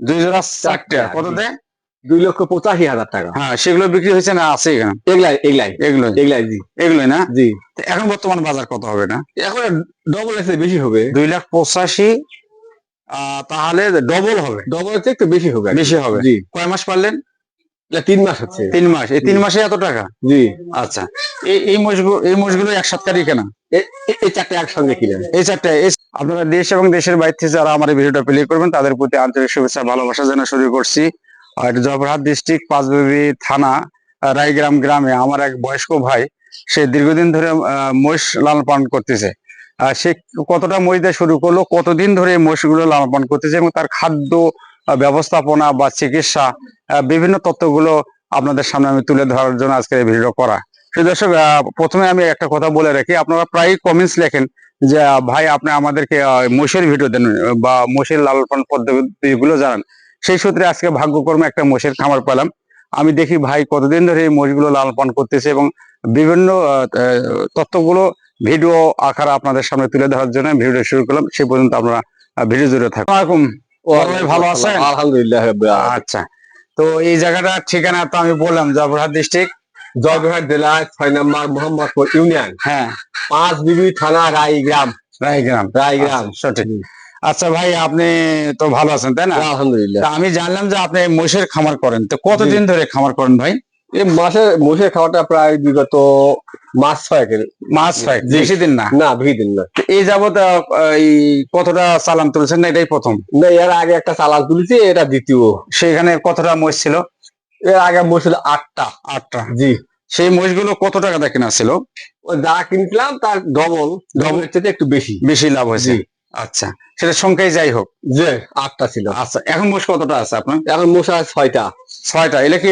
দুই জোড়া চারটে চারটে, কত দেয়? দুই লক্ষ পঁচাশি হাজার টাকা। হ্যাঁ সেগুলো বিক্রি হয়েছে না আছে এখানে? এগুলাই এগুলাই। এগুলো এগুলাই জি। এগুলোই না? জি। এখন বর্তমান বাজার কত হবে না এখন ডবল এসে বেশি হবে। দুই লাখ পঁচাশি আহ, তাহলে ডবল হবে। ডবল একটু বেশি হবে। বেশি হবে? জি। কয় মাস পারলেন? তিন মাস হচ্ছে। তিন মাস। এই তিন মাসে এত টাকা? জি। আচ্ছা। এই এই মোষগুলো এই মোষগুলো এক সপ্তাহে কেনা এই চারটে একসঙ্গে কিনেন। এই চারটে আপনারা দেশ এবং দেশের বাইরে থেকে যারা আমার এই ভিডিওটা প্লে করবেন, তাদের প্রতি আন্তরিক শুভেচ্ছা, ভালোবাসা জানা শুরু করছি। আর জয়পুরহাট ডিস্ট্রিক্ট পাঁচবিবি থানা রায়গ্রাম গ্রামে আমার এক বয়স্ক ভাই, সে দীর্ঘদিন ধরে মহিষ লালন পালন করতেছে। সে কতটা মহিষ দিয়ে শুরু করল, কতদিন ধরে মহিষগুলো লালন পালন করতেছে এবং তার খাদ্য ব্যবস্থাপনা বা চিকিৎসা বিভিন্ন তথ্যগুলো আপনাদের সামনে আমি তুলে ধরার জন্য আজকে এই ভিডিও করা। সেই দর্শক প্রথমে আমি একটা কথা বলে রাখি, আপনারা প্রায় কমেন্টস লেখেন যে ভাই আপনি আমাদেরকে মোষের ভিডিও দেন বা মোষের লালন পদ্ধতিগুলো জানান। সেই সূত্রে আজকে ভাগ্যক্রমে একটা মোষের খামার পেলাম। আমি দেখি ভাই কতদিন ধরে এই মোষগুলো লালন পালন করতেছে এবং বিভিন্ন তথ্যগুলো ভিডিও আকারে আপনাদের সামনে তুলে ধরার জন্য ভিডিও শুরু করলাম। সেই পর্যন্ত আপনারা ভিডিও জুড়ে থাকুন। ভালো আছেন? আলহামদুলিল্লাহ আচ্ছা। তো এই জায়গাটার ঠিকানা তো আমি বললাম জয়পুরহাট ডিস্ট্রিক্ট জয়বিহাট জেলায় ছয় নম্বর মোহাম্মদপুর ইউনিয়ন। হ্যাঁ। পাঁচ বিবি থানা রায়গ্রাম। রায়গ্রাম। রায়গ্রাম। আচ্ছা, সঠিক। আচ্ছা ভাই আপনি তো ভালো আছেন তাই না? আলহামদুলিল্লাহ। আমি জানলাম যে আপনি মোষের খামার করেন। তো কতদিন ধরে খামার করেন ভাই? এই মাসে মোষের খাওয়াটা প্রায় বিগত মাস ছয়েকের। মাস ছয় জি। বেশি দিন না? না বেশি দিন না। এই যাবত এই কতটা চালান তুলছেন না এটাই প্রথম? না এর আগে একটা চালান তুলেছি এটা দ্বিতীয়। সেখানে কতটা মোষ ছিল? এর আগে মোষ ছিল আটটা আটটা। জি। সেই মোষগুলো কত টাকা দিয়ে কেনা ছিল? যা কিনছিলাম তার ডবল ডবল চেয়ে একটু বেশি। বেশি লাভ হয়েছে। আচ্ছা সেটা সংখ্যায় যাই হোক। যে আটটা ছিল। আচ্ছা এখন মোষ কতটা আছে আপনার? এখন মোষ আছে ছয়টা। ছয়টা এটা কি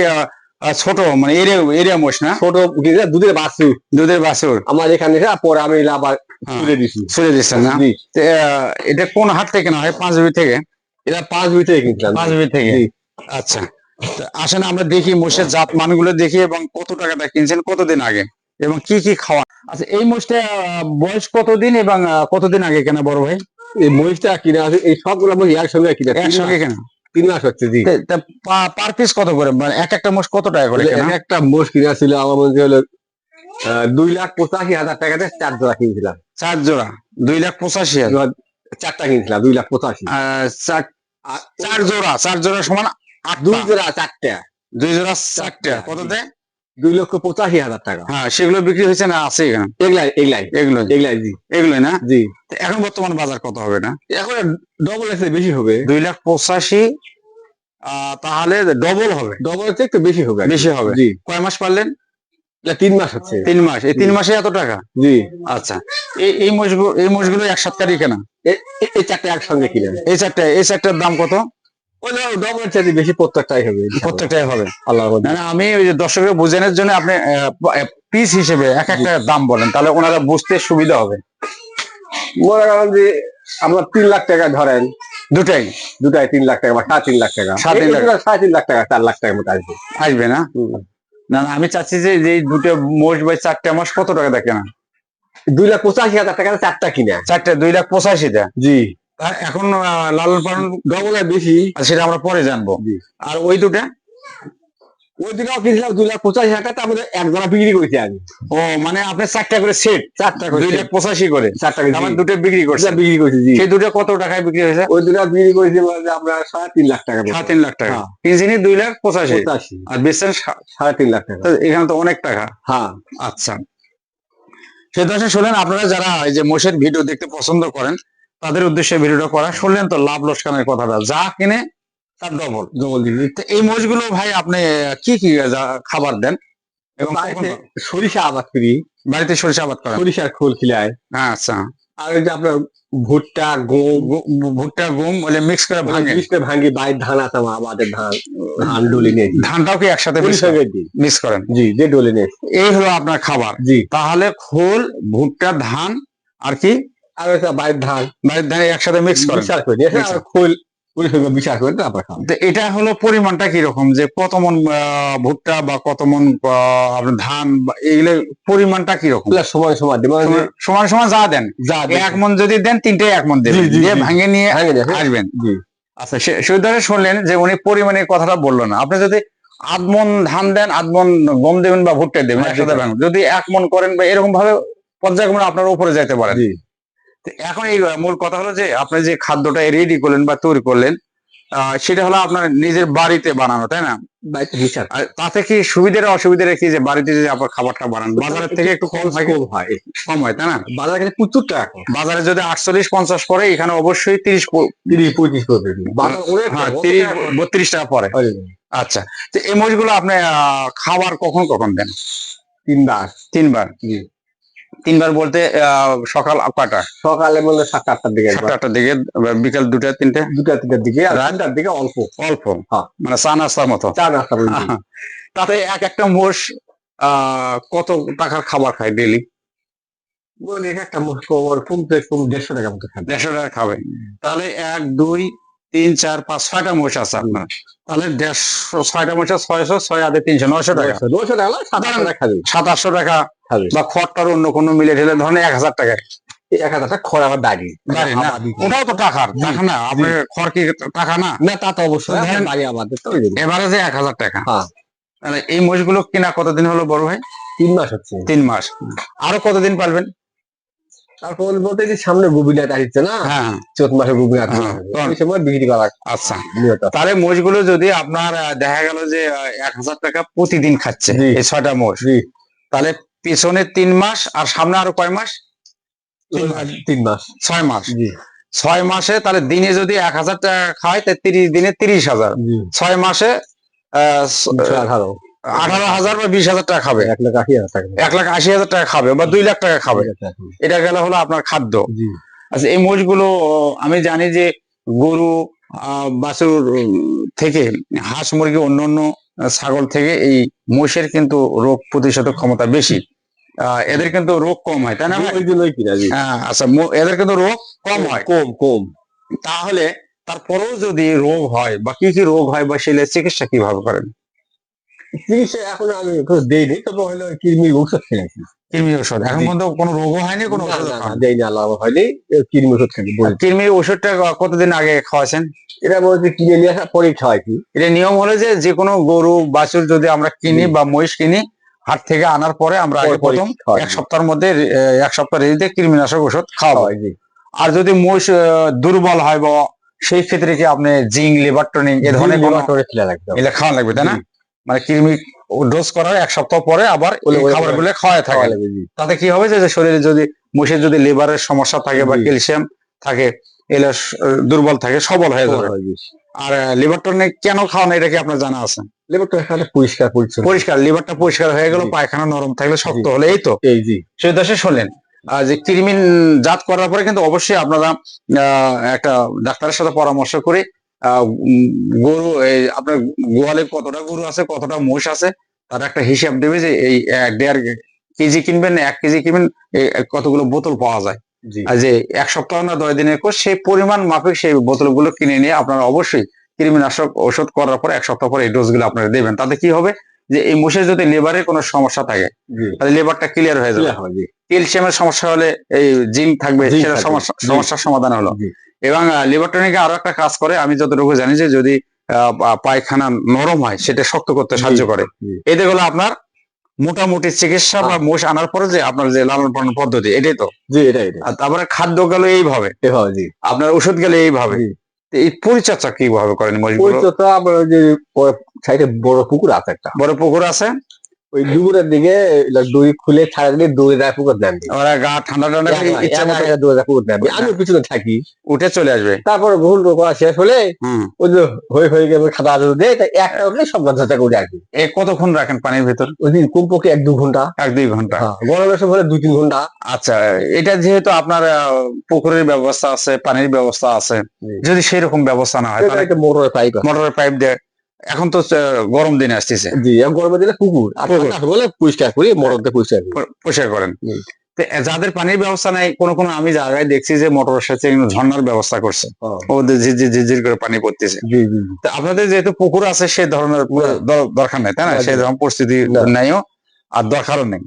ছোট মানে এরিয়া এরিয়া মোষ না? ছোট দুধের বাছুর। দুধের বাছুর। আমার এখানে পরে আমি আবার হ্যাঁ। তুলে দিছি। ছেড়ে দিচ্ছেন না? এটা কোন হাট থেকে না হয়? পাঁচ বিবি থেকে? এটা পাঁচ বিঘি থেকে কিনছিলাম। পাঁচ বিবি থেকে। আচ্ছা। আসেন আমরা দেখি মোষের জাত মানগুলো দেখি এবং কত টাকাটা কিনছেন কতদিন আগে এবং কি কি খাওয়া? আচ্ছা এই মোষটা বয়স কতদিন এবং কতদিন আগে কেনা বড় ভাই? এই মহিষটা কিনে আছে এই সবগুলো মহিষ একসঙ্গে কিনে একসঙ্গে কেনা? তিন মাস হচ্ছে জি। পার পিস কত করে? মানে এক একটা মোষ কত টাকা করে এক একটা মোষ কিনা ছিল আমার মনে হলো দুই লাখ পঁচাশি হাজার টাকাতে চার জোড়া কিনছিলাম। চার জোড়া? দুই লাখ পঁচাশি হাজার? চারটা কিনছিলাম দুই লাখ পঁচাশি। চার- জোড়া চার জোড়া সমান দুই জোড়া চারটা। দুই জোড়া চারটা। কত দেয়? দুই লক্ষ পঁচাশি হাজার টাকা। হ্যাঁ সেগুলো বিক্রি হয়েছে না আছে এখানে? এগুলাই এগুলাই। এগুলো এগুলাই জি। এগুলোই না? জি। এখন বর্তমান বাজার কত হবে না? এখন ডবল এসে বেশি হবে। দুই লাখ পঁচাশি তাহলে ডবল হবে। ডবল এসে একটু বেশি হবে। বেশি হবে? জি। কয় মাস পারলেন? তিন মাস হচ্ছে। তিন মাস। এই তিন মাসে এত টাকা? জি। আচ্ছা। এই এই মোষগুলো এই মোষগুলো এক সপ্তাহে কেনা? এই চারটা একসঙ্গে কিনেন। এই চারটা এই চারটার দাম কত? বেশি প্রত্যেকটাই হবে প্রত্যেকটাই হবে। আল্লাহ না না, আমি ওই যে দর্শকের বোঝানোর জন্য আপনি পিস হিসেবে এক একটা দাম বলেন তাহলে ওনারা বুঝতে সুবিধা হবে। মনে করেন যে আপনার তিন লাখ টাকা ধরেন দুটাই। দুটাই তিন লাখ টাকা বা সাড়ে তিন লাখ টাকা। সাড়ে তিন লাখ। সাড়ে তিন লাখ টাকা চার লাখ টাকার মতো আসবে। আসবে না? না আমি চাচ্ছি যে এই দুটো মোষ বা চারটা মাস কত টাকা দেখে না? দুই লাখ পঁচাশি হাজার টাকা চারটা কিনে। চারটা দুই লাখ পঁচাশিটা? জি। এখন আহ, লালন পালন ডবল বেশি সেটা আমরা পরে জানব। আর ওই দুটা? ওই দিনও কিনছিলাম দুই লাখ পঁচাশি টাকা তার মধ্যে এক জোড়া বিক্রি করেছি আমি। ও মানে আপনি চারটা করে সেট চারটা করে দুই লাখ পঁচাশি করে? চারটা আমার দুটো বিক্রি করছে বিক্রি করেছি সেই দুটো কত টাকায় বিক্রি হয়েছে? ওই দুটা বিক্রি করেছি আপনার সাড়ে তিন লাখ টাকা সাড়ে তিন লাখ টাকা। হ্যাঁ। কিনছিনি দুই লাখ পঁচাশি। আর বেচছেন সাড়ে তিন লাখ টাকা। এখানে তো অনেক টাকা। হ্যাঁ। আচ্ছা। সে দর্শক শুনলেন আপনারা যারা এই যে মোষের ভিডিও দেখতে পছন্দ করেন তাদের উদ্দেশ্যে ভিডিওটা করা। শুনলেন তো লাভ লোকসানের কথাটা। যা কিনে তার ডবল ডবল দিবি। এই মোষগুলো ভাই আপনি কি কি খাবার দেন? এবং সরিষা আবাদ করি। বাড়িতে সরিষা আবাদ করেন? সরিষার খোল খিলায়। হ্যাঁ আচ্ছা। আর ওই যে আপনার ভুট্টা গম। ভুট্টা গম বলে মিক্স করে ভাঙে মিক্স ভাঙে ভাঙি বাইরের ধান আছে আমার আমাদের ধান ধান ডলে নিয়ে ধানটাও কি একসাথে মিক্স করেন? জি যে ডলে নিয়ে এই হলো আপনার খাবার। জি। তাহলে খোল ভুট্টা ধান আর কি? আর ওইটা বাইরের ধান বাড়ির ধান একসাথে মিক্স করেন। বিচার করে খোল বিচার। করে তারপর খাওয়া এটা হলো পরিমাণটা কীরকম? যে কত মন ভুট্টা বা কত মন আপনার ধান বা এগুলো পরিমাণটা কীরকম? এগুলা সময় সময় দেবে মানে সমান- সমান সমান যা দেন। যা এক মন যদি দেন তিনটে এক মন জি, দিয়ে ভাঙে নিয়ে আসবেন। আচ্ছা সে- সেই শুনলেন যে উনি পরিমাণের কথাটা বলল না। আপনি যদি আধ মন ধান দেন আধ মন গম দেবেন বা ভুট্টা দেবেন হ্যাঁ, একসাথে। যদি এক মন করেন বা এরকম ভাবে পর্যায়ক্রমে আপনার উপরে যাইতে পারেন। এখন এই মূল কথা হলো যে আপনি যে খাদ্যটা রেডি করলেন বা তৈরি করলেন আহ, সেটা হলো আপনার নিজের বাড়িতে বানানো তাই না? তাতে কি সুবিধার অসুবিধাটা কি যে বাড়িতে যে আপনার খাবারটা বানান? বাজারের থেকে একটু কম থাকে। কম হয়। কম হয় তাই না? বাজারে কাছে প্রচুর টাকা বাজারে যদি আটচল্লিশ পঞ্চাশ পরে এখানে অবশ্যই তিরিশ তিরিশ অনেক হ্যাঁ তিরিশ। বত্রিশ টাকা পরে আচ্ছা তো এই মহিষগুলো আপনি আহ, খাবার কখন কখন দেন? তিনবার। তিনবার? জি। তিনবার বলতে সকাল কয়টা সকালে বললে সাতটা আটটার দিকে সাতটা আটটার দিকে বিকাল দুটা তিনটে। দুটা তিনটার দিকে আর রাত? তিনটার দিকে অল্প। অল্প। হ্যাঁ। মানে চা নাস্তার মতো। চা নাস্তা তাতে এক একটা মোষ আহ কত টাকার খাবার খায় ডেলি এক একটা মোষ কম কমতে কম দেড়শো টাকা মতো খাবে দেড়শো টাকা খাবে। তাহলে এক দুই তিন চার পাঁচ ছয়টা মোষ আছে আপনার। তাহলে দেড়শো ছয়টা মোষে ছয়শো ছয় আধে তিনশো নয়শো টাকা। নশো টাকা হাজার টাকা আটশো টাকা বা খড়টার অন্য কোনো মিলে ঢেলে ধরেন এক হাজার টাকা। এক হাজার টাকা খড় আমার দাঁড়িয়ে বাড়ি না? ওটাও তো টাকার। টাকা না? আপনার খড় কি টাকা না? না তা তো অবশ্যই। বাড়ি আমাদের তো এবারে যে এক হাজার টাকা। হ্যাঁ। তাহলে এই মোষগুলো কিনা কতদিন হলো বড় ভাই? তিন মাস হচ্ছে। তিন মাস। আরও কতদিন পালবেন? তারপর বলতে যে সামনে গুবিনাথ আসছে না? হ্যাঁ চোদ্দ মাসে গুবিনাথ হ্যাঁ, ওই সময় বিক্রি করা আচ্ছা। তাহলে মোষগুলো যদি আপনার দেখা গেল যে এক হাজার টাকা প্রতিদিন খাচ্ছে। এই ছয়টা মোষ। তাহলে পিছনে তিন মাস আর সামনে আরও কয় মাস? তিন মাস। ছয় মাস। ছয় মাসে তাহলে দিনে যদি এক হাজার টাকা খায় তাহলে তিরিশ দিনে তিরিশ হাজার। ছয় মাসে আহ, আঠারো হাজার বা বিশ হাজার টাকা খাবে। এক লাখ আশি হাজার টাকা এক লাখ আশি হাজার টাকা খাবে বা দুই লাখ টাকা খাবে। এটা গেল হলো আপনার খাদ্য। আচ্ছা এই মোষগুলো আমি জানি যে গরু বাছুর থেকে হাঁস মুরগি অন্যান্য আহ, ছাগল থেকে এই মোষের কিন্তু রোগ প্রতিষেধক ক্ষমতা বেশি। আহ, এদের কিন্তু রোগ কম হয় তাই না হ্যাঁ, আচ্ছা এদের কিন্তু রোগ কম হয়। কম কম। তাহলে তারপরেও যদি রোগ হয় বা কি কি রোগ হয় বা সেগুলো চিকিৎসা কীভাবে করেন? চিকিৎসা এখন আমি দেইনি তবে হলো কৃমির খেয়েছি। কৃমি ওষুধ এখন পর্যন্ত কোনো রোগও হয়নি কোনো না, ওষুধ না, না, দেইনি আল্লাহ হয়নি কৃমি ওষুধ কৃমির ওষুধটা কতদিন আগে খাওয়াছেন? এটা বলছে কিনে নিয়ে পরেই খাওয়াইছি। এটা নিয়ম হলো যে যে কোনো গরু বাছুর যদি আমরা কিনি বা মহিষ কিনি হাট থেকে আনার পরে আমরা আগে পরে- পরে প্রথম এক সপ্তাহের মধ্যে এক সপ্তাহ রেজিতে কৃমিনাশক ওষুধ খাওয়া হয় জি। আর যদি মহিষ দুর্বল হয় বা সেই ক্ষেত্রে কি আপনি জিঙ্ক লিভার টনিক এ ধরনের খাওয়া লাগবে তাই না? জি। মানে কৃমি ডোজ করার এক সপ্তাহ পরে আবার খাবারগুলো খাওয়াই থাকে। তাতে কি হবে যে শরীরে যদি মহিষের যদি লিভারের সমস্যা থাকে বা ক্যালসিয়াম থাকে এগুলো স- দুর্বল থাকে সবল হয়ে যাবে। আর লিভার টনিক কেন খাওয়ানো এটা কি আপনার জানা আছে? লেবারটা এখানে পরিষ্কার পরিচ্ছন্ন। পরিষ্কার লিভারটা পরিষ্কার হয়ে গেল পায়খানা নরম থাকলে শক্ত হলে এই তো? এই জি। সেই দশে শুনলেন আর যে কৃমিন জাত করার পরে কিন্তু অবশ্যই আপনারা আহ, একটা ডাক্তারের সাথে পরামর্শ করে গরু আপনার গোয়ালে কতটা গরু আছে কতটা মোষ আছে তার একটা হিসাব দেবে যে এই এক দেড় কেজি কিনবেন এক কেজি কিনবেন কতগুলো বোতল পাওয়া যায়। যে এক সপ্তাহ না দশ দিনের কোর্স সেই পরিমাণ মাফিক সেই বোতলগুলো কিনে নিয়ে আপনারা অবশ্যই কৃমিনাশক ওষুধ করার পর এক সপ্তাহ পর এই ডোজগুলো আপনারা দেবেন। তাতে কি হবে? যে এই মোষের যদি লিভারের কোনো সমস্যা থাকে তাহলে লেবারটা ক্লিয়ার হয়ে যাবে। ক্যালসিয়ামের সমস্যা হলে এই জিঙ্ক থাকবে সেটা সমস্যা সমস্যার সমাধান হলো। এবং লিভার টনিকে আরও একটা কাজ করে আমি যতটুকু জানি যে যদি পায়খানা নরম হয় সেটা শক্ত করতে সাহায্য করে। এতে হলো আপনার মোটামুটি চিকিৎসা বা। মোষ আনার পরে যে আপনার যে লালন পালন পদ্ধতি এটাই তো? জি এটা এটা তারপরে খাদ্য গেল এইভাবে। এভাবে জি। আপনার ওষুধ গেলে এইভাবে। এই পরিচর্যা কীভাবে করেন তো ওই যে সাইডে বড় পুকুর আছে একটা। বড় পুকুর আছে? ওই দুপুরের দিকে দড়ি খুলে ছাড়া দিলে দৌড়ে যায় পুকুর নেন ওরা গা ঠান্ডা ঠান্ডা ইচ্ছা মতো দৌড়ে যায় পুকুর নেন আমি পিছনে থাকি। উঠে চলে আসবে। তারপর গোল করা শেষ হলে ওই যে হয়ে হয়ে গেলে খাতা আদর দেয় তাই একটা উঠলে সব গাছ করে কি এ কতক্ষণ রাখেন পানির ভেতর? ওই দিন কমপক্ষে এক দু ঘণ্টা। এক দুই ঘণ্টা। হ্যাঁ, গরমের সময় হলে দুই তিন ঘণ্টা। আচ্ছা এটা যেহেতু আপনার পুকুরের ব্যবস্থা আছে পানির ব্যবস্থা আছে যদি সেই রকম ব্যবস্থা না হয় তাহলে একটা মোটরের পাইপ মোটরের পাইপ দিয়ে এখন তো গরম দিনে আসতেছে। জি গরমের দিনে। ঠান্ডা বলে পরিষ্কার করি মোটর দিয়ে পরিষ্কার করি। পরিষ্কার করেন। যাদের পানির ব্যবস্থা নাই কোন কোন আমি জায়গায় দেখছি যে মোটর সাথে ঝর্ণার ব্যবস্থা করছে। হ্যাঁ। ওদের ঝিরঝির করে পানি পড়তেছে। তো আপনাদের যেহেতু পুকুর আছে সেই ধরনের দরকার নাই তাই না? না, সেই ধরনের পরিস্থিতি না। নাইও আর দরকারও নেই।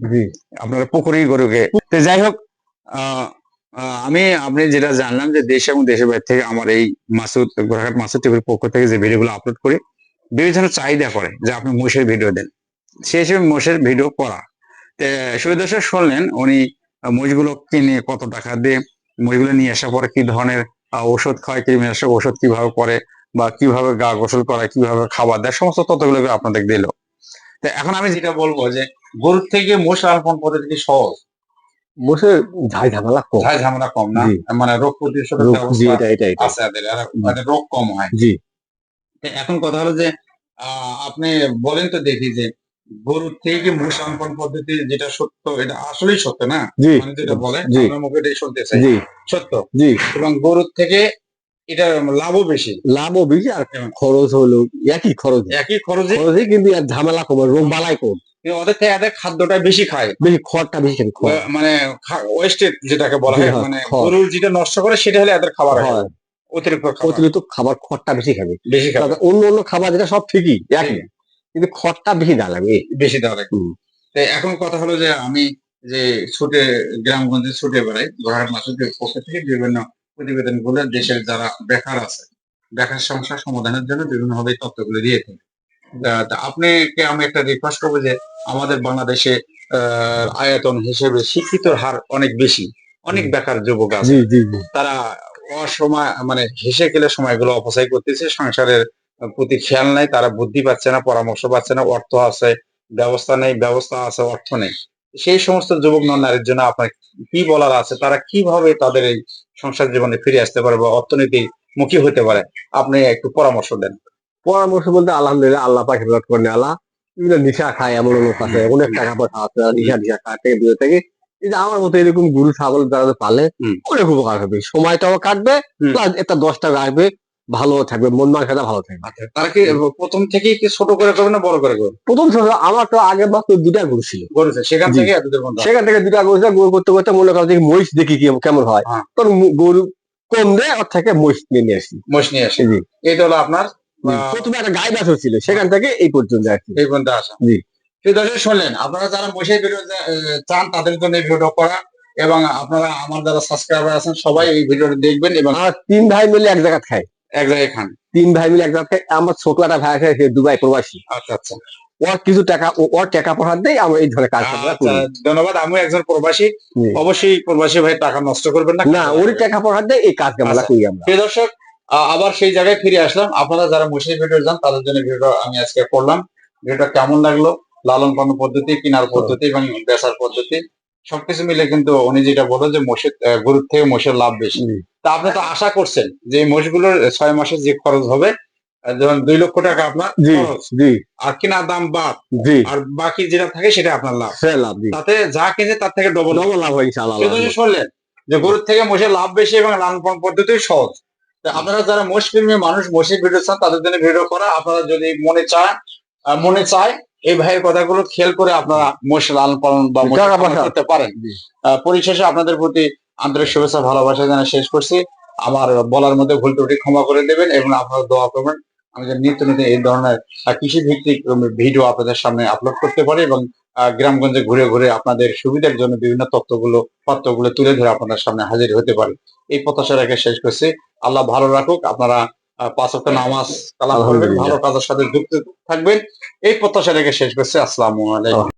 আপনারা পুকুরেই গরুকে তো যাই হোক আমি আপনি যেটা জানলাম যে দেশ এবং দেশের বাইরে থেকে আমার এই মাসুদ গোরাঘাট মাসুদ টিভির পক্ষ থেকে যে ভিডিওগুলো আপলোড করি বিভিন্ন ধরনের চাহিদা করে যে আপনি মোষের ভিডিও দেন। সেই হিসেবে মোষের ভিডিও করা। সুবিদর্শক শুনলেন উনি মোষগুলো কিনে কত টাকা দিয়ে মোষগুলো নিয়ে আসার পরে কি ধরনের ওষুধ খায় কীটনাশক ওষুধ কীভাবে করে বা কীভাবে গা গোসল করায় কীভাবে খাবার দেয় সমস্ত তথ্যগুলো আপনাদের দিল। তো এখন আমি যেটা বলব যে গরুর থেকে মোষ লালন পদ্ধতি কি সহজ? বসে ঝাই ঝামেলা কম। ঝাই ঝামেলা কম না? মানে রোগ প্রতিরোধক এটা আছে এদের রোগ কম হয়। জি। এখন কথা হলো যে আহ, আপনি বলেন তো দেখি যে গরুর থেকে মোষ লালন পদ্ধতি যেটা সত্য এটা আসলেই সত্য না? মানে যেটা বলে মুখে এটাই শুনতে চাই সত্য? জি। এবং গরুর থেকে এটা লাভও বেশি। লাভও বেশি আর। খরচ হলো একই খরচ। একই খরচে? খরচে কিন্তু আর ঝামেলা কম রোগ বালাই কম। ওদের থেকে এদের খাদ্যটা বেশি খায়। বেশি খড়টা বেশি ও- মানে ওয়েস্টেজ যেটাকে বলা হয় হ্যাঁ, মানে। গরুর যেটা নষ্ট করে সেটা হলে এদের খাবার হয়। অতিরিক্ত অতিরিক্ত খাবার খড়টা বেশি খাবে। বেশি তবে অন্য অন্য খাবার যেটা সব ঠিকই একই। কিন্তু খড়টা বেশি না লাগবে। বেশি দেওয়া লাগে হুম। এখন কথা হলো যে আমি যে ছুটে গ্রামগঞ্জে ছুটে বেড়াই গোড়াহাট মাসুদের পক্ষ থেকে বিভিন্ন প্রতিবেদনগুলো দেশের যারা বেকার আছে বেকার সমস্যার সমাধানের জন্য বিভিন্ন ভাবে তথ্যগুলো দিয়ে থাকি। আপনাকে আমি একটা রিকোয়েস্ট করব যে আমাদের বাংলাদেশে আহ, আয়তন হিসেবে শিক্ষিতর হার অনেক বেশি। অনেক বেকার যুবক আছে। তারা অসময় মানে হেসে খেলে সময়গুলো অপচয় করতেছে, সংসারের প্রতি খেয়াল নাই, তারা বুদ্ধি পাচ্ছে না, পরামর্শ পাচ্ছে না, অর্থ আছে, ব্যবস্থা নেই, ব্যবস্থা আছে, অর্থ নেই। সেই সমস্ত যুবক নারীর জন্য আপনার কি বলার আছে? তারা কীভাবে তাদের এই সংসার জীবনে ফিরে আসতে পারে বা অর্থনীতি মুখী হতে পারে? আপনি একটু পরামর্শ দেন। পরামর্শ বলতে আলহামদুলিল্লাহ আল্লাহ পাকে রদ করে আল্লাহ। বিভিন্ন নিশা খায়, এমন লোক আছে, অনেক টাকা পয়সা আছে নিশা নিশা খায়, থেকে দূরে থেকে যে আমার মতো এরকম গরু ছাগল পালে হুম। অনেক উপকার হবে। সময়টাও কাটবে। প্লাস একটা দশ টাকা আসবে ভালো থাকবে মন মানসিকতা ভালো থাকবে। আচ্ছা তারা কি প্রথম থেকেই কি ছোট করে করবে না বড় করে করবে? প্রথম সময় আমার তো আগে মাত্র দুটা গরু ছিল। সেখান থেকে সেখান থেকে দুটা গরু গরু করতে করতে মনে করো যে মহিষ দেখি কি কেমন হয়। হ্যাঁ। তোর গরু কম দেয় ওর থেকে মহিষ নিয়ে নিয়ে আসি। মহিষ নিয়ে আসি। এটা হলো আপনার প্রথমে একটা গাই বাছর ছিল সেখান থেকে এই পর্যন্ত আসি এই পর্যন্ত আসা। জি। প্রিয় দর্শক শুনলেন আপনারা যারা বসে ভিডিও চান তাদের জন্য এই ভিডিও করা এবং আপনারা আমার যারা সাবস্ক্রাইবার আছেন সবাই এই ভিডিওটা দেখবেন এবং তিন ভাই মিলে এক জায়গায় খায় এক জায়গায় খান। তিন ভাই মিলে এক জায়গায় আমার ছোট একটা ভাই আছে সে দুবাই প্রবাসী। আচ্ছা আচ্ছা। ওর কিছু টাকা ওর টাকা পাঠার দেয় আমরা এই ধরনের কাজ আচ্ছা, ধন্যবাদ আমি একজন প্রবাসী। অবশ্যই প্রবাসী ভাই টাকা নষ্ট করবেন না। না ওরই টাকা পাঠার দেয় এই কাজ আমরা আচ্ছা। করি আমরা। প্রিয় দর্শক আবার সেই জায়গায় ফিরে আসলাম। আপনারা যারা মুসলিম ভিডিও যান তাদের জন্য ভিডিও আমি আজকে করলাম। ভিডিওটা কেমন লাগল? লালন পালন পদ্ধতি কিনার পদ্ধতি এবং বেচার পদ্ধতি সবকিছু মিলে কিন্তু উনি যেটা বলো যে মোষের গরুর থেকে মোষের লাভ বেশি। তা আপনি তো আশা করছেন যে মোষগুলোর ছয় মাসে যে খরচ হবে যেমন দুই লক্ষ টাকা আপনার জি আর কেনার দাম বাদ জি। আর বাকি যেটা থাকে সেটা আপনার লাভ। লাভ তাতে যা কিনে তার থেকে ডবল ডবল লাভ হয় শুনলেন যে গরুর থেকে মোষের লাভ বেশি এবং লালন পালন পদ্ধতি সহজ। আপনারা যারা মোষ প্রেমী মানুষ মোষের ভিডিও চান তাদের জন্য ভিডিও করা। আপনারা যদি মনে চান মনে চায় এই ভাইয়ের কথাগুলো খেয়াল করে আপনারা মোষ লালন পালন বা। করতে পারেন। পরিশেষে আপনাদের প্রতি আন্তরিক শুভেচ্ছা ভালোবাসা জানা শেষ করছি। আমার বলার মধ্যে ভুল ত্রুটি ক্ষমা করে দেবেন এবং আপনারা দোয়া করবেন। আমি যেন নিত্য নিত্য এই ধরনের কৃষি ভিত্তিক ভিডিও আপনাদের সামনে আপলোড করতে পারি এবং গ্রামগঞ্জে ঘুরে ঘুরে আপনাদের সুবিধার জন্য বিভিন্ন তথ্যগুলো তথ্যগুলো তুলে ধরে আপনাদের সামনে হাজির হতে পারে। এই প্রত্যাশা রেখে শেষ করছি। আল্লাহ ভালো রাখুক। আপনারা পাঁচ ওয়াক্ত নামাজ কালাম করবেন ভালো কাজের সাথে যুক্ত থাকবেন। এই প্রত্যাশা রেখে শেষ করছি। আসসালামু আলাইকুম।